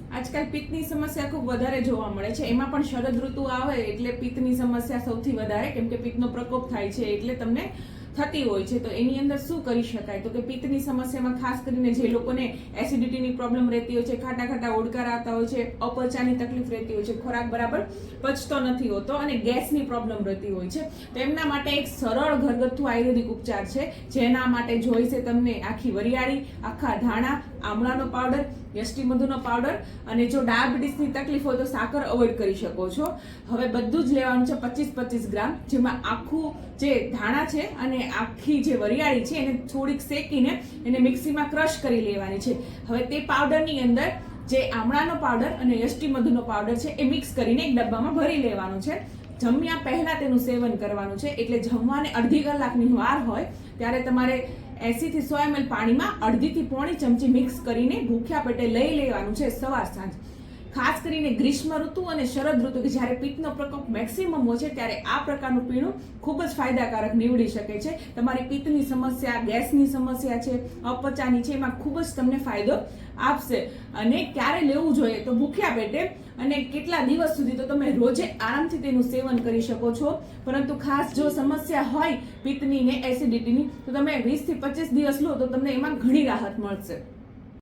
આજકાલ પિત્તની સમસ્યા ખૂબ વધારે જોવા મળે છે. એમાં પણ શરદ ઋતુ આવે એટલે પિત્તની સમસ્યા સૌથી વધારે, કેમ કે પિત્તનો પ્રકોપ થાય છે એટલે તમને થતી હોય છે, તો એની અંદર શું કરી શકાય? તો કે પિત્તની સમસ્યામાં ખાસ કરીને જે લોકોને એસિડિટીની પ્રોબ્લેમ રહેતી હોય છે ખાટા ખાટા ઓડકાર આવતા હોય છે, અપચાની તકલીફ રહેતી હોય છે, ખોરાક બરાબર પચતો નથી હોતો અને ગેસની પ્રોબ્લેમ રહેતી હોય છે. તો એમના માટે એક સરળ ઘરગથ્થુ આયુર્વેદિક ઉપચાર છે, જેના માટે જોઈશે તમને આખી વરિયાળી, આખા ધાણા, આમળાનો પાવડર યષ્ટી મધુનો પાવડર અને જો ડાયાબિટીસની તકલીફ હોય તો સાકર અવોઇડ કરી શકો છો. હવે બધું જ લેવાનું છે પચીસ પચીસ ગ્રામ, જેમાં આખું જે ધાણા છે અને આખી જે વરિયાળી છે એને થોડીક શેકીને એને મિક્સીમાં ક્રશ કરી લેવાની છે. હવે તે પાવડરની અંદર જે આમળાનો પાવડર અને યષ્ટી મધુનો પાવડર છે એ મિક્સ કરીને એક ડબ્બામાં ભરી લેવાનું છે. જમ્યા પહેલાં તેનું સેવન કરવાનું છે. એટલે જમવાને અડધી કલાકની વાર હોય, ત્યારે તમારે એસીથી સો એમએલ પાણીમાં અડધીથી પોણી ચમચી મિક્સ કરીને ભૂખ્યા પેટે લઈ લેવાનું છે સવાર સાંજ. ખાસ કરીને ગ્રીષ્મ ઋતુ અને શરદ ઋતુ કે જ્યારે પિત્તનો પ્રકોપ મેક્સિમમ હોય છે, ત્યારે આ પ્રકારનું પીણું ખૂબ જ ફાયદાકારક નીવડી શકે છે. તમારી પિત્તની સમસ્યા, ગેસની સમસ્યા છે, અપચાની છે, એમાં ખૂબ જ તમને ફાયદો આપશે. અને ક્યારે લેવું જોઈએ તો ભૂખ્યા પેટે અને કેટલા દિવસ સુધી તો તમે રોજે આરામથી તેનું સેવન કરી શકો છો. પરંતુ ખાસ જો સમસ્યા હોય પિત્તની ને એસિડિટીની તો તમે વીસથી પચીસ દિવસ લો તો તમને એમાં ઘણી રાહત મળશે.